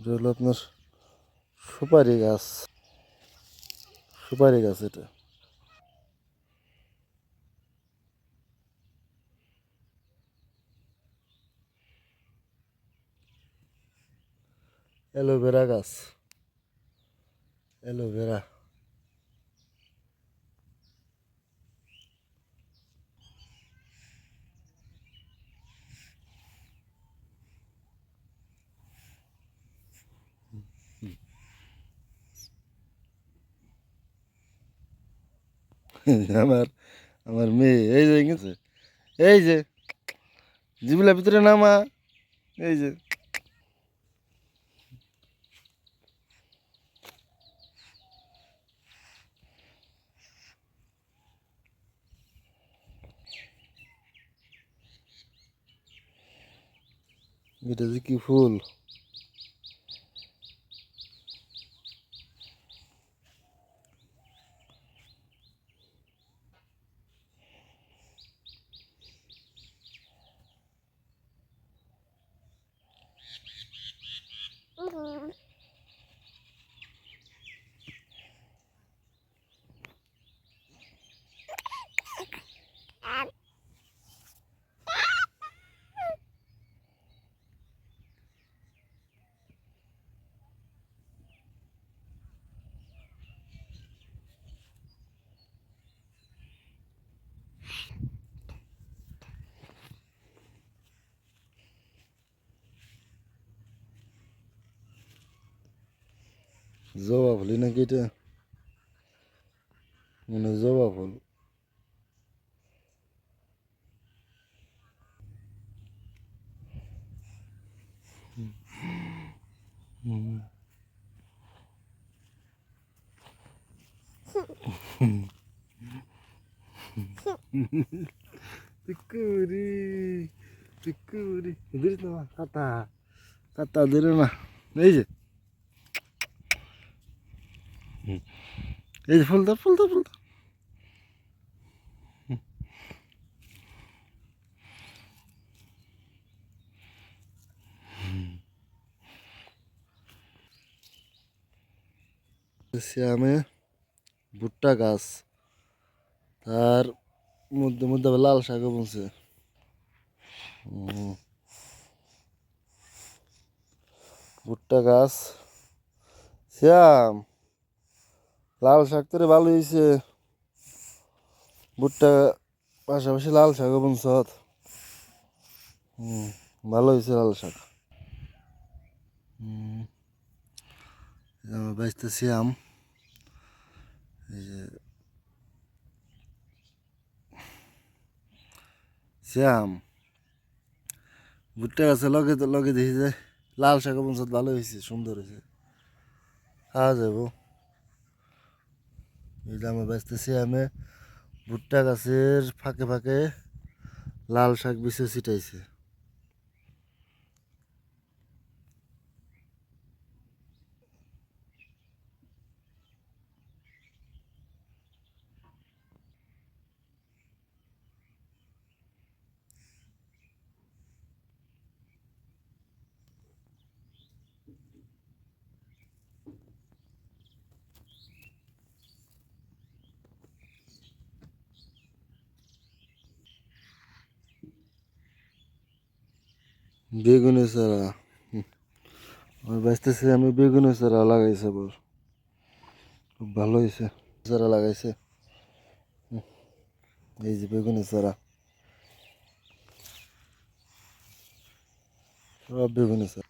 এটা হলো আপনার সুপারি গাছ। সুপারি গাছ এটা। অ্যালোভেরা গাছ। অ্যালোভেরা। আমার আমার মেয়ে, এই যে গেছে এই যে জিবলার ভিতরে নামা, এই যে। এটা যে কি ফুল? জবা ফুলি নাকি এটা মানে জবা ফুল Tikuri, tikuri. Diri na kata, kata diri na. এই যে এই যে ফুলটা ফুলটা ফুলটা শ্যামে ভুট্টা গাছ, তার মধ্যে মধ্যে লাল শাকও বুনছে। ভুট্টা গাছ, শ্যাম। লাল শাক তোরে ভালো হয়েছে ভুট্টা পাশাপাশি লাল শাকও বুনছ হুম, ভালো হয়েছে লাল শাক। আমার বাইশটা শ্যাম এই যে শ্যাম ভুট্টা গাছে লগে লগে দেখি যায় লাল শাক বংশত ভালো হয়েছে সুন্দর হয়েছে খাওয়া যাব এই আমার বাঁচতেছি আমি। ভুট্টা গাছের ফাঁকে ফাঁকে লাল শাক বিছে ছিটাইছে। বেগুনের চারা। আমি বাঁচতেছি, আমি বেগুনে চারা লাগাইছে বল। খুব ভালো হয়েছে চারা লাগাইছে। এই যে বেগুনের চারা। সব বেগুনের চারা।